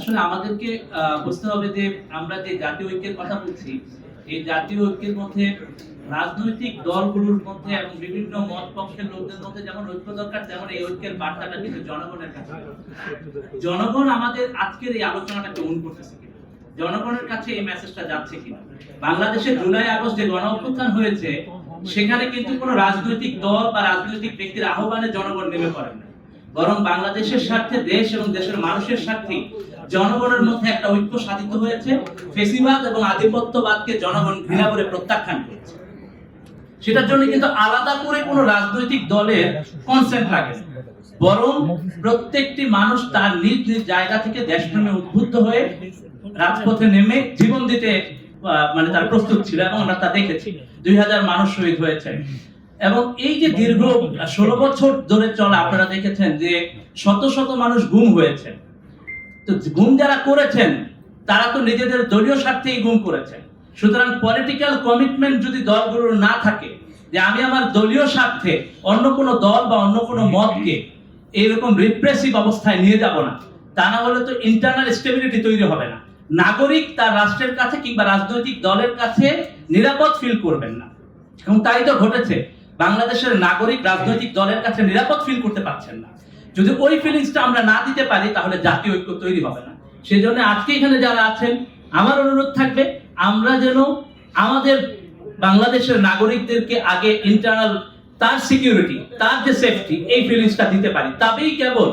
আসলে আমাদেরকে বুঝতে হবে যে আমরা যে জাতীয় ঐক্যের কথা বলছি, এই জাতীয় ঐক্যের মধ্যে রাজনৈতিক দলগুলোর মধ্যে এবং বিভিন্ন মত পক্ষের লোকদের মধ্যে যেমন ঐক্য দরকার, তেমন এই ঐক্যের বার্তাটা কিন্তু জনগণের কাছে। জনগণ আমাদের আজকের এই আলোচনাটা গ্রহণ করতেছে? জনগণের কাছে এই মেসেজটা যাচ্ছে কিনা? বাংলাদেশে জুলাই আগস্ট যে গণ অভ্যুত্থান হয়েছে, সেখানে কিন্তু কোনো রাজনৈতিক দল বা রাজনৈতিক ব্যক্তির আহ্বানে জনগণ নেমে পড়েন না বরং বাংলাদেশের স্বার্থে দেশ এবং দেশের মানুষের স্বার্থে জনগণের মধ্যে একটা ঐক্য সাধিত হয়েছে, ফেসিবাদ এবং আধিপত্যবাদকে জনগণ ঘৃণা করে প্রত্যাখ্যান করেছে। সেটার জন্য কিন্তু আলাদা করে কোনো রাজনৈতিক দলের কনসেন্ট লাগে বরং প্রত্যেকটি মানুষ তার নিজ নিজ জায়গা থেকে দেশপ্রেমে উদ্বুদ্ধ হয়ে রাজপথে নেমে জীবন দিতে মানে তার প্রস্তুত ছিল এবং আমরা তা দেখেছি। দুই হাজার মানুষ শহীদ হয়েছে। এবং এই যে দীর্ঘ ষোলো বছর ধরে চলে, আপনারা দেখেছেন যে শত শত মানুষ গুম হয়েছে। তো গুম যারা করেছেন, তারা তো নিজেদের দলীয় স্বার্থেই গুম করেছেন সুতরাং পলিটিক্যাল কমিটমেন্ট যদি দলগুলোর না থাকে, যে আমি আমার দলীয় স্বার্থে অন্য কোনো দল বা অন্য কোনো মতকে এইরকম রিপ্রেসিভ অবস্থায় নিয়ে যাব না, তা না হলে তো ইন্টারনাল স্টেবিলিটি তৈরি হবে না। নাগরিক তার রাষ্ট্রের কাছে কিংবা রাজনৈতিক দলের কাছে নিরাপদ ফিল করবেন না। এবং তাই তো ঘটেছে। বাংলাদেশের নাগরিক রাজনৈতিক দলের কাছে নিরাপদ ফিল করতে পারছেন না। যদি ওই ফিলিংসটা আমরা না দিতে পারি, তাহলে জাতীয় ঐক্য তৈরি হবে না। সেই জন্য আজকে এখানে যারা আছেন, আমার অনুরোধ থাকবে, আমরা যেন আমাদের বাংলাদেশের নাগরিকদেরকে আগে ইন্টারনাল তার সিকিউরিটি তার যে সেফটি এই ফিলিংসটা দিতে পারি। তবেই কেবল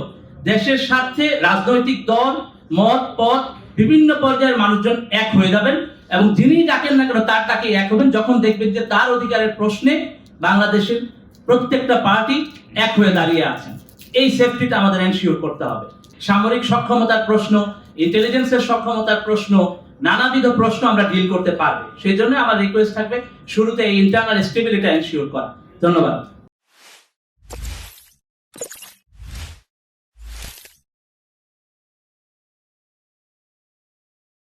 দেশের স্বার্থে রাজনৈতিক দল, মত, পথ, বিভিন্ন পর্যায়ের মানুষজন এক হয়ে যাবেন এবং যিনি ডাকেন না কেন, তার ডাকে এক হবেন। যখন দেখবেন যে তার অধিকারের প্রশ্নে বাংলাদেশের প্রত্যেকটা পার্টি এক হয়ে দাঁড়িয়ে আছে। এই সেফটিটা আমাদের এনশিওর করতে হবে। সামরিক সক্ষমতার প্রশ্ন ইন্টেলিজেন্সের সক্ষমতার প্রশ্ন, নানাবিধ প্রশ্ন আমরা ডিল করতে পারব। সেই জন্য আমার রিকোয়েস্ট থাকবে, শুরুতে ইন্টারনাল স্টেবিলিটি এনশিওর করা। ধন্যবাদ।